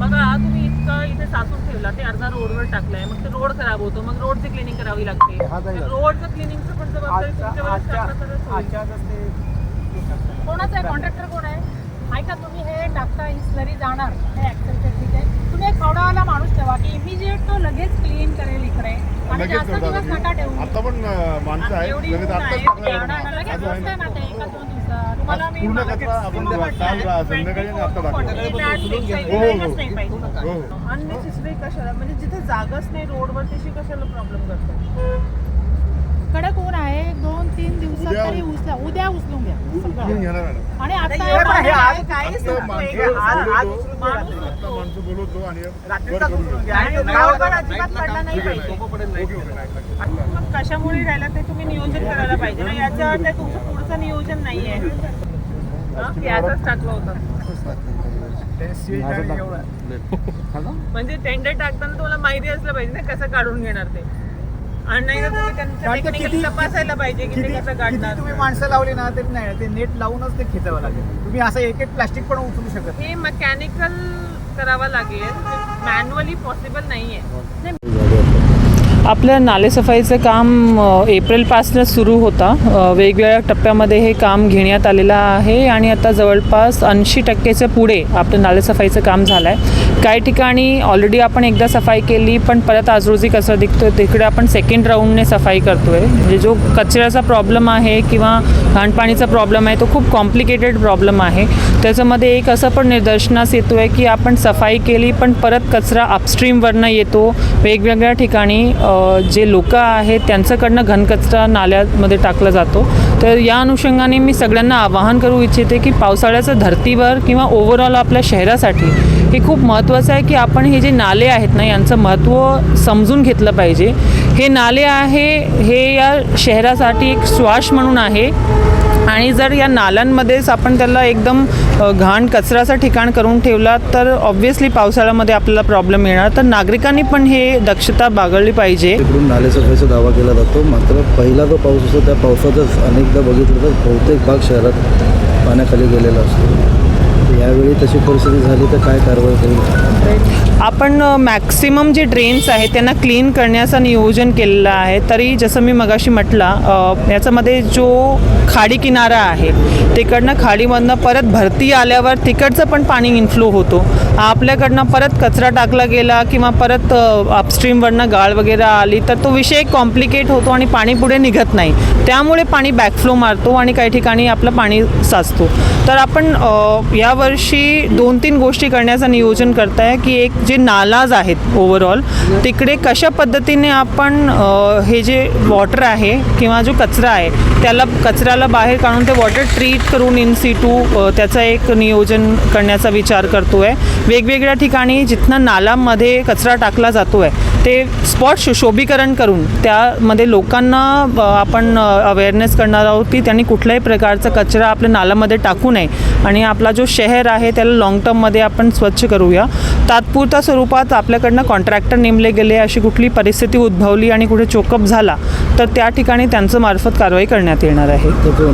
बघा तुम्ही इतकं इथे साचून ठेवला ते अर्धा रोडवर टाकलाय मग ते रोड खराब होतो मग रोडची क्लिनिंग करावी लागते. हा, जाईल. रोडचं क्लिनिंगचं पण जबाबदारी तुमच्यावरच टाकलं तरच होईल. कोणाचा आहे? कॉन्ट्रॅक्टर कोण आहे? ऐका तुम्ही? हे टाकता स्लरी जाणार. हे ऍक्सेलच्या ठीक आहे. तुम्ही एक फावडावाला माणूस ठेवा की इमिजिएट तो लगेच क्लीन करेल इकडे. आणि लगेच जास्त करतात दिवस नका ठेवू. आता पण अं, माणसं आहेत एवढी लगेच ऊन आत्ताच आहे, टाकणार एवढा आहे. लगेच आहे. ना. ना ते एका दोन दिवसात तुम्हाला मी पूर्ण कचरा आपण काल संध्याकाळी आणि आता 24 टाकणार. 40 minutes पेक्षा हो, हो. नाही पाहिजे. हो हो कशाला म्हणजे जिथे जागाच नाही रोडवर तशी कशाला प्रॉब्लेम करतात कडक ऊन आहे दोन तीन दिवसात उद्या- तरी उचला उद्या उचलून घ्या. घेणार मॅडम आणि आता हे हे बघा, हे पाणी- आज काहीच आता नव्हतं. माणसं हे आज- आज बोलवतो. उचलून घ्या. आता माणसं बोलवतो आणि रात्रीचा वर करून उचलून घेऊ. घ्या. आणि रोड पण अजिबात पडला नाही ठीक आहे, पाहिजे ओके, ओके, नाही, नाही. कशामुळे राहिला ते तुम्ही नियोजन करायला पाहिजे. ना याच्या अर्थ आहे तुमचं पुढचं नियोजन नाहीये. हा? की आजच टाकलं होतं. म्हणजे टेंडर टाकताना तुम्हाला माहिती असलं पाहिजे ना कसं काढून घेणार ते. आणि नाही तर तुम्ही त्यांचं ते तपासायला पाहिजे की ते कसं काढणार. तुम्ही माणसं लावली ना तरी नाही ते नेट लावूनच ते खेचावं लागेल. तुम्ही असं एक एक प्लास्टिक पण उचलू शकत हे मेकॅनिकल करावं लागेल. मॅन्युअली पॉसिबल नाहीये. आपलं नालेसफाईचं काम एप्रिलपासनं सुरू होता. वेगवेगळ्या टप्प्यामध्ये हे काम घेण्यात आलेलं आहे आणि आता जवळपास ऐंशी टक्केच्या पुढे आपलं नालेसफाईचं काम झालं आहे काही ठिकाणी ऑलरेडी आपण एकदा सफाई केली पण परत आजरोजी कचरा दिसतो तिकडे आपण सेकंड राऊंडने सफाई करतो आहे म्हणजे जो कचऱ्याचा प्रॉब्लेम आहे किंवा घाणपाणीचा प्रॉब्लेम आहे तो खूप कॉम्प्लिकेटेड प्रॉब्लेम आहे. त्याच्यामध्ये एक असं पण निदर्शनास येतो आहे की आपण सफाई केली पण परत कचरा अपस्ट्रीमवरनं येतो. वेगवेगळ्या ठिकाणी जे लोक आहेत त्यांच्याकडनं घनकचरा नाल्यामध्ये टाकला जातो. तर या अनुषंगाने मी सगळ्यांना आवाहन करू इच्छिते की पावसाळ्याचं धर्तीवर किंवा ओव्हरऑल आपल्या शहरासाठी हे खूप महत्त्वाचं आहे की आपण हे जे नाले आहेत ना यांचं महत्त्व समजून घेतलं पाहिजे. हे नाले आहे हे या शहरासाठी एक श्वास म्हणून आहे. आणि जर या नाल्यांमध्येच आपण त्याला एकदम घाण कचऱ्याचं ठिकाण करून ठेवला तर ऑब्व्हियसली पावसाळ्यामध्ये आपल्याला प्रॉब्लेम येणार. तर नागरिकांनी पण हे दक्षता बाळगली पाहिजे. इकडून नालेसफाईचा दावा केला जातो. मात्र पहिला जो पाऊस असतो त्या पावसातच अनेकदा बघितलं तर बहुतेक भाग शहरात पाण्याखाली गेलेला असतो. यावेळी तशी परिस्थिती झाली तर काय कारवाई करू आपण मॅक्सिमम जे ड्रेन्स आहेत त्यांना क्लीन करण्याचं नियोजन केलेलं आहे. तरी जसं मी मगाशी म्हटला याच्यामध्ये जो खाडी किनारा आहे तिकडनं खाडीमधनं परत भरती आल्यावर तिकडचं पण पाणी इन्फ्लो होतो. आपल्याकडनं परत कचरा टाकला गेला किंवा परत अपस्ट्रीमवरनं गाळ वगैरे आली तर तो विषय कॉम्प्लिकेट होतो आणि पाणी पुढे निघत नाही. त्यामुळे पाणी बॅकफ्लो मारतो आणि काही ठिकाणी आपलं पाणी साचतो. तर आपण यावर्षी दोन तीन गोष्टी करण्याचं नियोजन करत आहे की एक जे नालाज आहेत ओव्हरऑल तिकडे कशा पद्धतीने आपण हे जे वॉटर आहे किंवा जो कचरा आहे त्याला कचऱ्याला बाहेर काढून ते वॉटर ट्रीट करून इन सी टू त्याचं एक नियोजन करण्याचा विचार करतो आहे वेगवेगळ्या ठिकाणी जिथनं नालामध्ये कचरा टाकला जातो आहे ते स्पॉट सुशोभीकरण करून त्यामध्ये लोकांना आपण अवेअरनेस करणार आहोत की त्यांनी कुठल्याही प्रकारचा कचरा आपल्या नाल्यामध्ये टाकू नये. आणि आपला जो शहर आहे त्याला लाँग टर्ममध्ये आपण स्वच्छ करूया. तात्पुरत्या स्वरूपात आपल्याकडनं कॉन्ट्रॅक्टर नेमले गेले अशी कुठली परिस्थिती उद्भवली आणि कुठे चोकअप झाला तर त्या ठिकाणी त्यांचं मार्फत कारवाई करण्यात येणार आहे.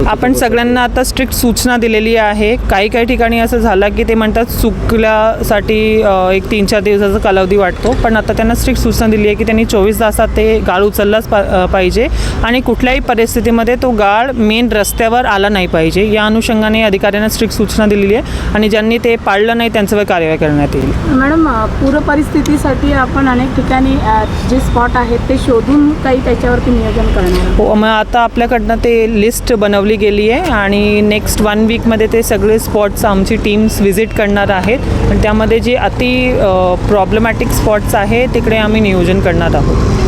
आपण सगळ्यांना आता स्ट्रिक्ट सूचना दिलेली आहे. काही काही ठिकाणी असं झालं की ते म्हणतात चुकल्यासाठी एक तीन चार दिवसाचा कालावधी वाटतो पण आता त्यांना स्ट्रिक्ट सूचना दिली आहे की त्यांनी चोवीस तासात ते गाळ उचललाच पा पाहिजे आणि कुठल्याही परिस्थितीमध्ये तो गाळ मेन रस्त्यावर आला नाही पाहिजे. या अनुषंगाने अधिकाऱ्यांना स्ट्रिक्ट सूचना दिलेली आहे आणि ज्यांनी ते पाळलं नाही त्यांच्यावर कारवाई करण्यात येईल. मॅडम पूर परिस्थितीसाठी आपण अनेक ठिकाणी जे स्पॉट आहेत ते शोधून काही त्याच्यावरती नियोजन करणार हो मग आता आपल्याकडनं ते लिस्ट बनवली गेली आहे आणि नेक्स्ट वन वीकमध्ये ते सगळे स्पॉट्स आमची टीम्स व्हिजिट करणार आहेत. आणि त्यामध्ये जे अति प्रॉब्लेमॅटिक स्पॉट्स आहे तिकडे आम्ही नियोजन करणार आहोत.